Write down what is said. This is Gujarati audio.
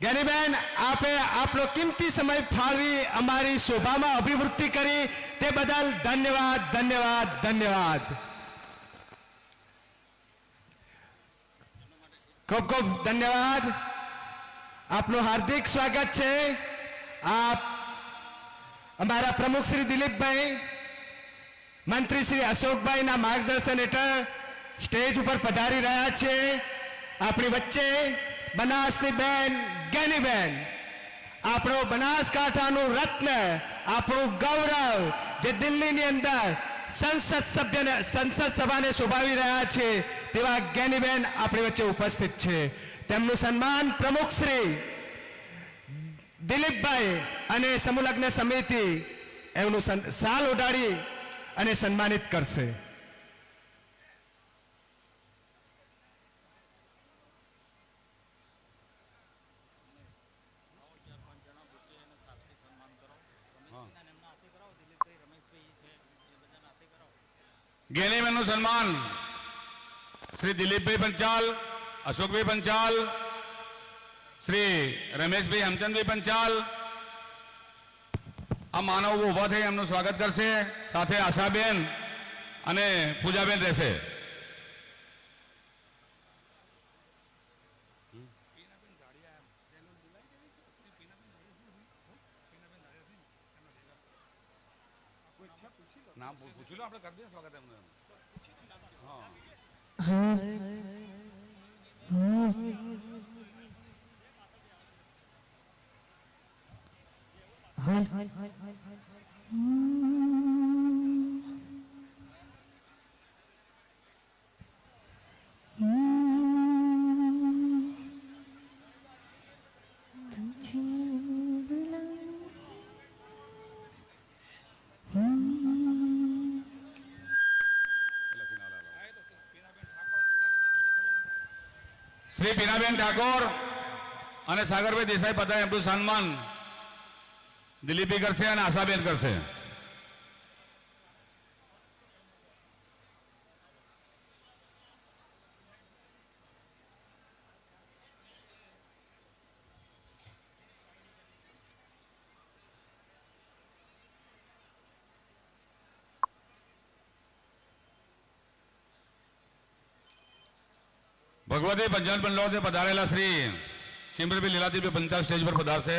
જ્ઞાનીબેન આપે આપનો કિંમતી સમય ફાળવી અમારી શોભામાં અભિવૃદ્ધિ કરી. તે બદલ ધન્યવાદ ધન્યવાદ ધન્યવાદ. ખૂબ ખૂબ ધન્યવાદ. આપનું હાર્દિક સ્વાગત છે. આપ અમારા પ્રમુખ શ્રી દિલીપભાઈ, મંત્રી શ્રી અશોકભાઈના માર્ગદર્શન હેઠળ સ્ટેજ ઉપર પધારી રહ્યા છે. આપણી વચ્ચે બનાસની બેન જ્ઞાનીબેન આપણો બનાસકાંઠાનું રત્ન, આપણું ગૌરવ જે દિલ્હીની અંદર સંસદ સભ્યને, સંસદ સભાને શોભાવી રહ્યા છે, તેવા જ્ઞાનીબેન આપણી વચ્ચે ઉપસ્થિત છે. તેમનું સન્માન પ્રમુખ શ્રી દિલીપભાઈ અને સમુલગ્ન સમિતિ એમનું સાલ ઓઢાડી અને સન્માનિત કરશે. ગેનીમેનનું સન્માન શ્રી દિલીપભાઈ પંચાલ અશોકભાઈ પંચાલ શ્રી રમેશભાઈ હેમચંદભાઈ પંચાલ આ માનવ ઊભા થઈ એમનું સ્વાગત કરશે સાથે આશાબેન અને પૂજાબેન રહેશે નામ પૂછી લો આપણે કરી દઈએ સ્વાગત એમનું શ્રી પીનાબેન ઠાકોર અને સાગરભાઈ દેસાઈ પધારે એમનું સન્માન દિલીપી કરશે અને આશાબેન કરશે. ભગવતી પંચાલ પંડલોથી પધારેલા શ્રી. સિમરભાઈ લીલાદીભાઈ પંચાલ સ્ટેજ પર પધારશે.